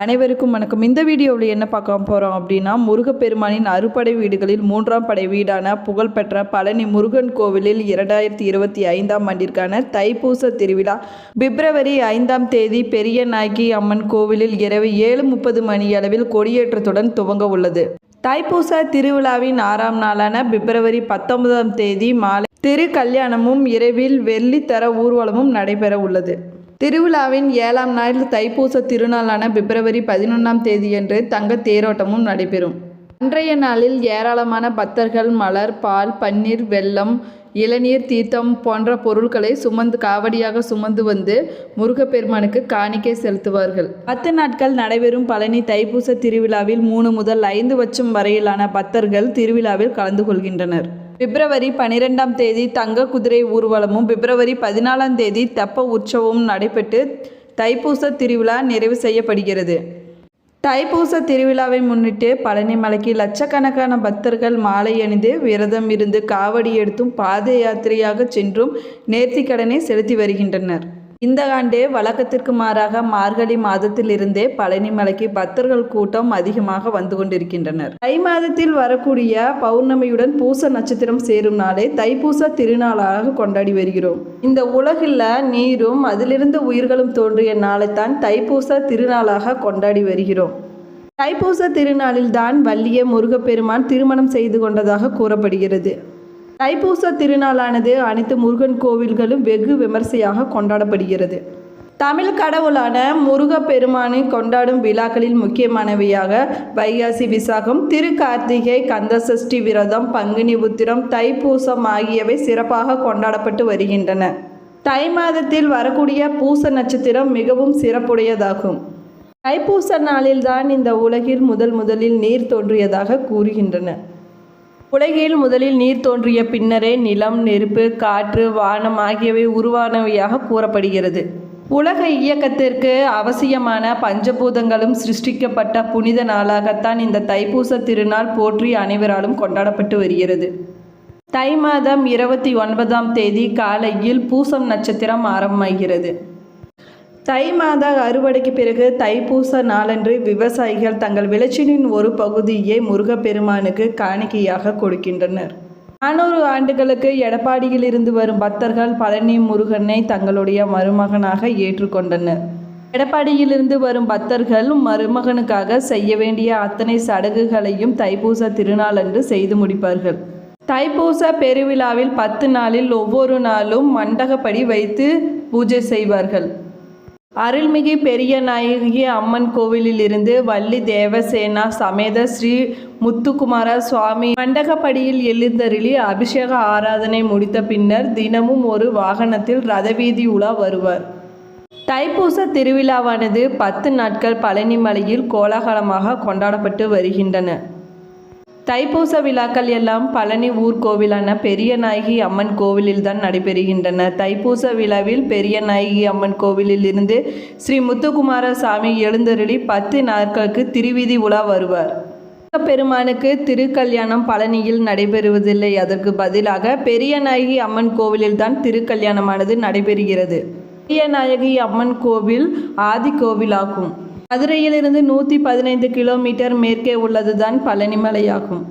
அனைவருக்கும் வணக்கம். இந்த வீடியோவில் என்ன பார்க்க போகிறோம் அப்படின்னா முருகப்பெருமானின் அறுபடை வீடுகளில் மூன்றாம் படை வீடான புகழ்பெற்ற பழனி முருகன் கோவிலில் இரண்டாயிரத்தி இருபத்தி ஐந்தாம் ஆண்டிற்கான தைப்பூச திருவிழா. பிப்ரவரி ஐந்தாம் தேதி பெரிய நாயகி அம்மன் கோவிலில் இரவு ஏழு முப்பது மணியளவில் கொடியேற்றத்துடன் துவங்க உள்ளது. தைப்பூச திருவிழாவின் ஆறாம் நாளான பிப்ரவரி பத்தொன்பதாம் தேதி மாலை திரு கல்யாணமும் இரவில் வெள்ளித்தர ஊர்வலமும் நடைபெற உள்ளது. திருவிழாவின் ஏழாம் நாள் தைப்பூச திருநாளான பிப்ரவரி பதினொன்றாம் தேதியன்று தங்க தேரோட்டமும் நடைபெறும். அன்றைய நாளில் ஏராளமான பக்தர்கள் மலர் பால் பன்னீர் வெல்லம் இளநீர் தீர்த்தம் போன்ற பொருட்களை சுமந்து காவடியாக சுமந்து வந்து முருகப்பெருமானுக்கு காணிக்கை செலுத்துவார்கள். பத்து நாட்கள் நடைபெறும் பழனி தைப்பூச திருவிழாவில் மூணு முதல் ஐந்து வச்சம் வரையிலான பக்தர்கள் திருவிழாவில் கலந்து கொள்கின்றனர். பிப்ரவரி பனிரெண்டாம் தேதி தங்க குதிரை ஊர்வலமும் பிப்ரவரி பதினாலாம் தேதி தெப்ப உற்சவமும் நடைபெற்று தைப்பூச திருவிழா நிறைவு செய்யப்படுகிறது. தைப்பூச திருவிழாவை முன்னிட்டு பழனி மலைக்கு லட்சக்கணக்கான பக்தர்கள் மாலை அணிந்து விரதம் இருந்து காவடி எடுத்தும் பாத யாத்திரையாக சென்றும் நேர்த்திக்கடனை செலுத்தி வருகின்றனர். இந்த ஆண்டே வழக்கத்திற்கு மாறாக மார்கழி மாதத்திலிருந்தே பழனி மலைக்கு பக்தர்கள் கூட்டம் அதிகமாக வந்து கொண்டிருக்கின்றனர். தை மாதத்தில் வரக்கூடிய பௌர்ணமியுடன் பூச நட்சத்திரம் சேரும் நாளை தைப்பூச திருநாளாக கொண்டாடி வருகிறோம். இந்த உலகில் நீரும் அதிலிருந்து உயிர்களும் தோன்றிய நாளைத்தான் தைப்பூச திருநாளாக கொண்டாடி வருகிறோம். தைப்பூச திருநாளில்தான் வள்ளிய முருகப்பெருமான் திருமணம் செய்து கொண்டதாக கூறப்படுகிறது. தைப்பூச திருநாளானது அனைத்து முருகன் கோவில்களும் வெகு விமர்சையாக கொண்டாடப்படுகிறது. தமிழ் கடவுளான முருகப்பெருமானை கொண்டாடும் விழாக்களில் முக்கியமானவையாக வைகாசி விசாகம் திருக்கார்த்திகை கந்தசஷ்டி விரதம் பங்குனி உத்திரம் தைப்பூசம் ஆகியவை சிறப்பாக கொண்டாடப்பட்டு வருகின்றன. தை மாதத்தில் வரக்கூடிய பூச நட்சத்திரம் மிகவும் சிறப்புடையதாகும். தைப்பூச நாளில்தான் இந்த உலகில் முதல் முதலில் நீர் தோன்றியதாக கூறுகின்றன. உலகில் முதலில் நீர் தோன்றிய பின்னரே நிலம் நெருப்பு காற்று வானம் ஆகியவை உருவானவையாக கூறப்படுகிறது. உலக இயக்கத்திற்கு அவசியமான பஞ்சபூதங்களும் சிருஷ்டிக்கப்பட்ட புனித நாளாகத்தான் இந்த தைப்பூச திருநாள் போற்றி அனைவராலும் கொண்டாடப்பட்டு வருகிறது. தை மாதம் இருபத்தி ஒன்பதாம் தேதி காலையில் பூசம் நட்சத்திரம் ஆரம்பமாகிறது. தை மாத அறுவடைக்கு பிறகு தைப்பூச நாளன்று விவசாயிகள் தங்கள் விளைச்சலின் ஒரு பகுதியை முருகப்பெருமானுக்கு காணிக்கையாக கொடுக்கின்றனர். நானூறு ஆண்டுகளுக்கு எடப்பாடியில் இருந்து வரும் பக்தர்கள் பழனி முருகனை தங்களுடைய மருமகனாக ஏற்றுக்கொண்டனர். எடப்பாடியிலிருந்து வரும் பக்தர்கள் மருமகனுக்காக செய்ய வேண்டிய அத்தனை சடங்குகளையும் தைப்பூச திருநாளன்று செய்து முடிப்பார்கள். தைப்பூச பெருவிழாவில் பத்து நாளில் ஒவ்வொரு நாளும் மண்டகப்படி வைத்து பூஜை செய்வார்கள். அருள்மிகு பெரிய நாயகி அம்மன் கோவிலிலிருந்து வள்ளி தேவசேனா சமேத ஸ்ரீ முத்துக்குமார சுவாமி மண்டகப்படியில் எழுந்தருளி அபிஷேக ஆராதனை முடித்த பின்னர் தினமும் ஒரு வாகனத்தில் ரதவீதி உலா வருவார். தைப்பூச திருவிழாவானது பத்து நாட்கள் பழனிமலையில் கோலாகலமாக கொண்டாடப்பட்டு வருகின்றன. தைப்பூச விழாக்கள் எல்லாம் பழனி ஊர்கோவிலான பெரிய நாயகி அம்மன் கோவிலில் தான் நடைபெறுகின்றன. தைப்பூச விழாவில் பெரிய நாயகி அம்மன் கோவிலில் இருந்து ஸ்ரீ முத்துக்குமார சாமி எழுந்தருளி பத்து நாட்களுக்கு திருவீதி உலா வருவார். பெருமானுக்கு திருக்கல்யாணம் பழனியில் நடைபெறுவதில்லை. அதற்கு பதிலாக பெரிய நாயகி அம்மன் கோவிலில் தான் திருக்கல்யாணமானது நடைபெறுகிறது. பெரிய நாயகி அம்மன் கோவில் ஆதி கோவிலாகும். மதுரையிலிருந்து நூற்றி பதினைந்து கிலோமீட்டர் மேற்கே உள்ளதுதான் பழனிமலையாகும்.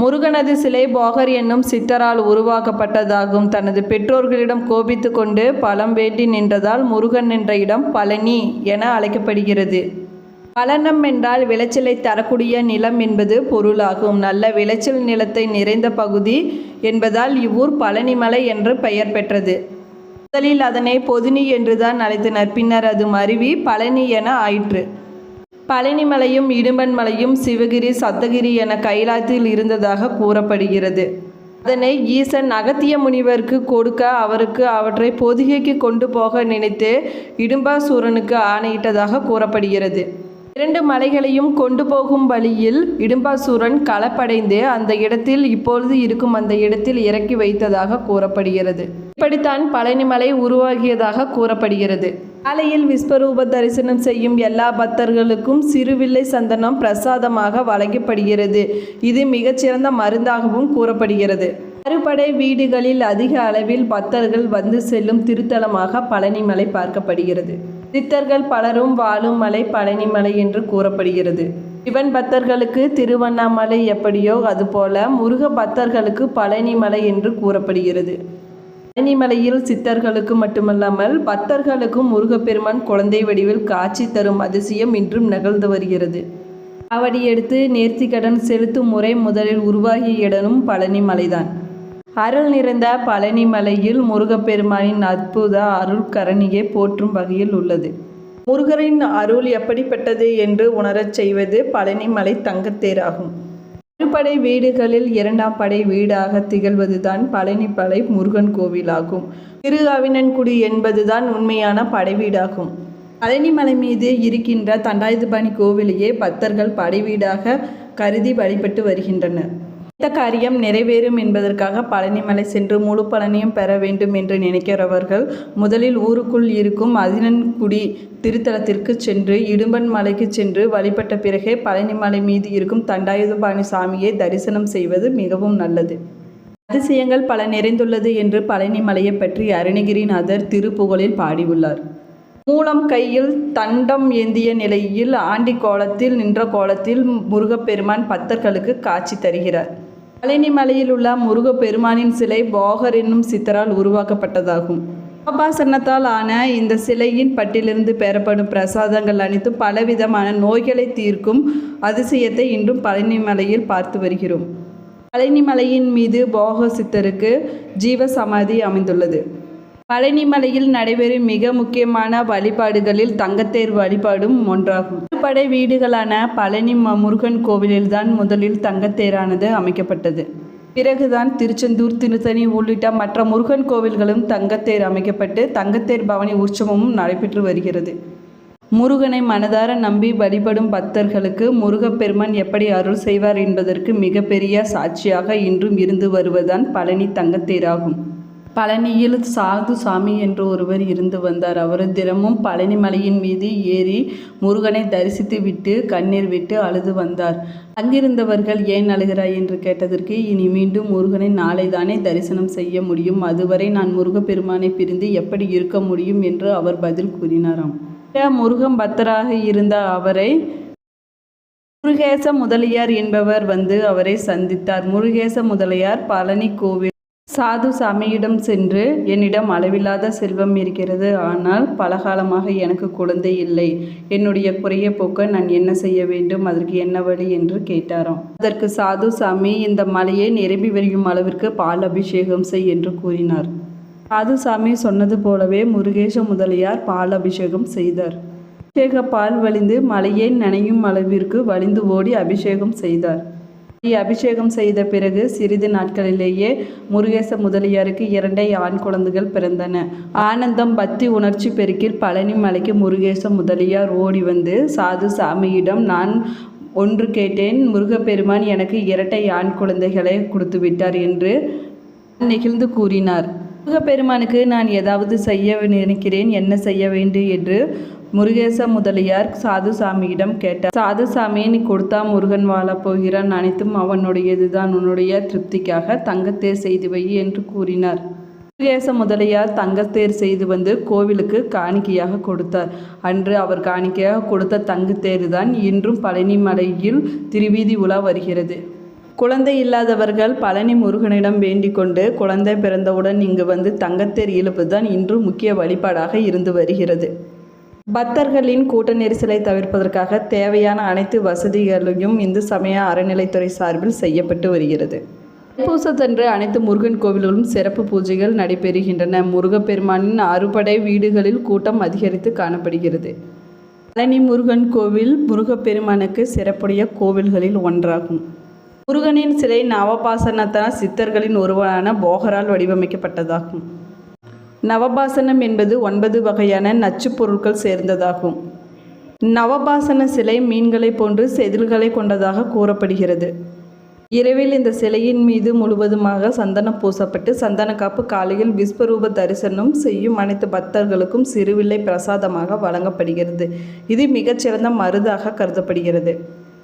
முருகனது சிலை போகர் என்னும் சித்தரால் உருவாக்கப்பட்டதாகும். தனது பெற்றோர்களிடம் கோபித்து கொண்டு பழம் வேண்டி நின்றதால் முருகன் என்ற இடம் பழனி என அழைக்கப்படுகிறது. பலனம் என்றால் விளைச்சலை தரக்கூடிய நிலம் என்பது பொருளாகும். நல்ல விளைச்சல் நிலத்தை நிறைந்த பகுதி என்பதால் இவ்வூர் பழனிமலை என்று பெயர் பெற்றது. முதலில் அதனை பொதுனி என்றுதான் அழைத்தனர். பின்னர் அது மருவி பழனி என ஆயிற்று. பழனிமலையும் இடும்பன் மலையும் சிவகிரி சத்தகிரி என கைலாயத்தில் இருந்ததாக கூறப்படுகிறது. அதனை ஈசன் அகத்திய முனிவருக்கு கொடுக்க அவருக்கு அவற்றை பொதிகைக்கு கொண்டு போக நினைத்து இடும்பாசூரனுக்கு ஆணையிட்டதாக கூறப்படுகிறது. இரண்டு மலைகளையும் கொண்டு போகும் வழியில் இடும்பாசூரன் களப்படைந்து அந்த இடத்தில் இப்பொழுது இருக்கும் அந்த இடத்தில் இறக்கி வைத்ததாக கூறப்படுகிறது. இப்படித்தான் பழனிமலை உருவாகியதாக கூறப்படுகிறது. காலையில் விஸ்வரூப தரிசனம் செய்யும் எல்லா பக்தர்களுக்கும் சிறுவில்லை சந்தனம் பிரசாதமாக வழங்கப்படுகிறது. இது மிகச்சிறந்த மருந்தாகவும் கூறப்படுகிறது. அறுபடை வீடுகளில் அதிக அளவில் பக்தர்கள் வந்து செல்லும் திருத்தலமாக பழனிமலை பார்க்கப்படுகிறது. சித்தர்கள் பலரும் வாழும் மலை பழனிமலை என்று கூறப்படுகிறது. சிவன் பக்தர்களுக்கு திருவண்ணாமலை எப்படியோ அதுபோல முருக பக்தர்களுக்கு பழனிமலை என்று கூறப்படுகிறது. பழனிமலையில் சித்தர்களுக்கு மட்டுமல்லாமல் பக்தர்களுக்கும் முருகப்பெருமான் குழந்தை வடிவில் காட்சி தரும் அதிசயம் இன்றும் நிகழ்ந்து வருகிறது. அவடி எடுத்து நேர்த்திக்கடன் செலுத்தும் முறை முதலில் உருவாகிய இடமும் பழனிமலைதான். அருள் நிறைந்த பழனிமலையில் முருகப்பெருமானின் அற்புத அருள் கரணியை போற்றும் வகையில் உள்ளது. முருகரின் அருள் எப்படிப்பட்டது என்று உணரச் செய்வது பழனிமலை தங்கத்தேராகும். படை வீடுகளில் இரண்டாம் படை வீடாக திகழ்வதுதான் பழனிப்படை முருகன் கோவிலாகும். திருஅவினன்குடி என்பதுதான் உண்மையான படை வீடாகும். பழனிமலை மீது இருக்கின்ற தண்டாயுதபாணி கோவிலையே பக்தர்கள் படைவீடாக கருதி வழிபட்டு வருகின்றனர். இந்த காரியம் நிறைவேறும் என்பதற்காக பழனிமலை சென்று முழு பலனையும் பெற வேண்டும் என்று நினைக்கிறவர்கள் முதலில் ஊருக்குள் இருக்கும் அதினன்குடி திருத்தலத்திற்கு சென்று இடும்பன் மலைக்கு சென்று வழிபட்ட பிறகே பழனிமலை மீது இருக்கும் தண்டாயுதபாணி சாமியை தரிசனம் செய்வது மிகவும் நல்லது. அதிசயங்கள் பல நிறைந்துள்ளது என்று பழனிமலையை பற்றி அருணகிரிநாதர் திருப்புகழில் பாடியுள்ளார். மூலம் கையில் தண்டம் ஏந்திய நிலையில் ஆண்டி கோலத்தில் நின்ற கோலத்தில் முருகப்பெருமான் பக்தர்களுக்கு காட்சி தருகிறார். பழனி மலையில் உள்ள முருகப்பெருமானின் சிலை போகர் என்னும் சித்தரால் உருவாக்கப்பட்டதாகும். பாபாசனத்தால் ஆன இந்த சிலையின் பட்டிலிருந்து பெறப்படும் பிரசாதங்கள் அனைத்தும் பலவிதமான நோய்களை தீர்க்கும் அதிசயத்தை இன்றும் பழனி மலையில் பார்த்து வருகிறோம். பழனி மலையின் மீது போக சித்தருக்கு ஜீவ சமாதி அமைந்துள்ளது. பழனிமலையில் நடைபெறும் மிக முக்கியமான வழிபாடுகளில் தங்கத்தேர் வழிபாடும் ஒன்றாகும். படை வீடுகளான பழனி ம- முருகன் கோவிலில்தான் முதலில் தங்கத்தேரானது அமைக்கப்பட்டது. பிறகுதான் திருச்செந்தூர் திருத்தணி உள்ளிட்ட மற்ற முருகன் கோவில்களும் தங்கத்தேர் அமைக்கப்பட்டு தங்கத்தேர் பவனி உற்சவமும் நடைபெற்று வருகிறது. முருகனை மனதார நம்பி வழிபடும் பக்தர்களுக்கு முருகப்பெருமான் எப்படி அருள் செய்வார் என்பதற்கு மிகப்பெரிய சாட்சியாக இன்றும் இருந்து வருவதுதான் பழனி தங்கத்தேராகும். பழனியில் சாது சாமி என்று ஒருவர் இருந்து வந்தார். அவர் தினமும் பழனி மலையின் மீது ஏறி முருகனை தரிசித்து விட்டு கண்ணீர் விட்டு அழுது வந்தார். அங்கிருந்தவர்கள் ஏன் அழுகிறாய் என்று கேட்டதற்கு இனி மீண்டும் முருகனை நாளை தானே தரிசனம் செய்ய முடியும். அதுவரை நான் முருகப்பெருமானை பிரிந்து எப்படி இருக்க முடியும் என்று அவர் பதில் கூறினாராம். முருகன் பக்தராக இருந்த அவரை முருகேச முதலியார் என்பவர் வந்து அவரை சந்தித்தார். முருகேச முதலியார் பழனி கோவில் சாது சாமியிடம் சென்று என்னிடம் அளவில்லாத செல்வம் இருக்கிறது. ஆனால் பலகாலமாக எனக்கு குழந்தை இல்லை. என்னுடைய குறைய போக்க நான் என்ன செய்ய வேண்டும்? அதற்கு என்ன வழி? என்று கேட்டாராம். அதற்கு சாது சாமி இந்த மலையை நிரம்பி வரியும் அளவிற்கு பால் அபிஷேகம் செய் என்று கூறினார். சாது சாமி சொன்னது போலவே முருகேச முதலியார் பால் அபிஷேகம் செய்தார். அபிஷேக பால் வழிந்து மலையை நனையும் அளவிற்கு வழிந்து ஓடி அபிஷேகம் செய்தார். அபிஷேகம் செய்த பிறகு சிறிது நாட்களிலேயே முருகேச முதலியாருக்கு இரண்டை ஆண் குழந்தைகள் பிறந்தன. ஆனந்தம் பக்தி உணர்ச்சி பெருக்கில் பழனி மலைக்கு முருகேச முதலியார் ஓடி வந்து சாது சாமியிடம் நான் ஒன்று கேட்டேன். முருகப்பெருமான் எனக்கு இரட்டை ஆண் குழந்தைகளை கொடுத்து விட்டார் என்று நெகிழ்ந்து கூறினார். முருகப்பெருமானுக்கு நான் ஏதாவது செய்ய நினைக்கிறேன். என்ன செய்ய வேண்டும்? என்று முருகேச முதலியார் சாதுசாமியிடம் கேட்டார். சாதுசாமி நீ கொடுத்தா முருகன் வாழப் போகிறான். அனைத்தும் அவனுடையதுதான். உன்னுடைய திருப்திக்காக தங்கத்தேர் செய்து வை என்று கூறினார். முருகேச முதலியார் தங்கத்தேர் செய்து வந்து கோவிலுக்கு காணிக்கையாக கொடுத்தார். அன்று அவர் காணிக்கையாக கொடுத்த தங்கத்தேர் தான் இன்றும் பழனி மலையில் திருவீதி உலா வருகிறது. குழந்தை இல்லாதவர்கள் பழனி முருகனிடம் வேண்டிக் கொண்டு குழந்தை பிறந்தவுடன் இங்கு வந்து தங்கத்தேர் இழுப்புதான் இன்று முக்கிய வழிபாடாக இருந்து வருகிறது. பக்தர்களின் கூட்ட நெரிசலை தவிர்ப்பதற்காக தேவையான அனைத்து வசதிகளையும் இந்து சமய அறநிலைத்துறை சார்பில் செய்யப்பட்டு வருகிறது. தைப்பூசத்தன்று அனைத்து முருகன் கோவில்களும் சிறப்பு பூஜைகள் நடைபெறுகின்றன. முருகப்பெருமானின் அறுபடை வீடுகளில் கூட்டம் அதிகரித்து காணப்படுகிறது. பழனி முருகன் கோவில் முருகப்பெருமானுக்கு சிறப்புடைய கோவில்களில் ஒன்றாகும். முருகனின் சிலை நவபாசனத்தன சித்தர்களின் ஒருவரான போகரால் வடிவமைக்கப்பட்டதாகும். நவபாசனம் என்பது ஒன்பது வகையான நச்சுப் பொருட்கள் சேர்ந்ததாகும். நவபாசன சிலை மீன்களைப் போன்று செதில்களை கொண்டதாக கூறப்படுகிறது. இரவில் இந்த சிலையின் மீது முழுவதுமாக சந்தனம் பூசப்பட்டு சந்தனக்காப்பு காலையில் விஸ்வரூப தரிசனம் செய்யும் அனைத்து பக்தர்களுக்கும் சிறுவில்லை பிரசாதமாக வழங்கப்படுகிறது. இது மிகச்சிறந்த மருதாக கருதப்படுகிறது.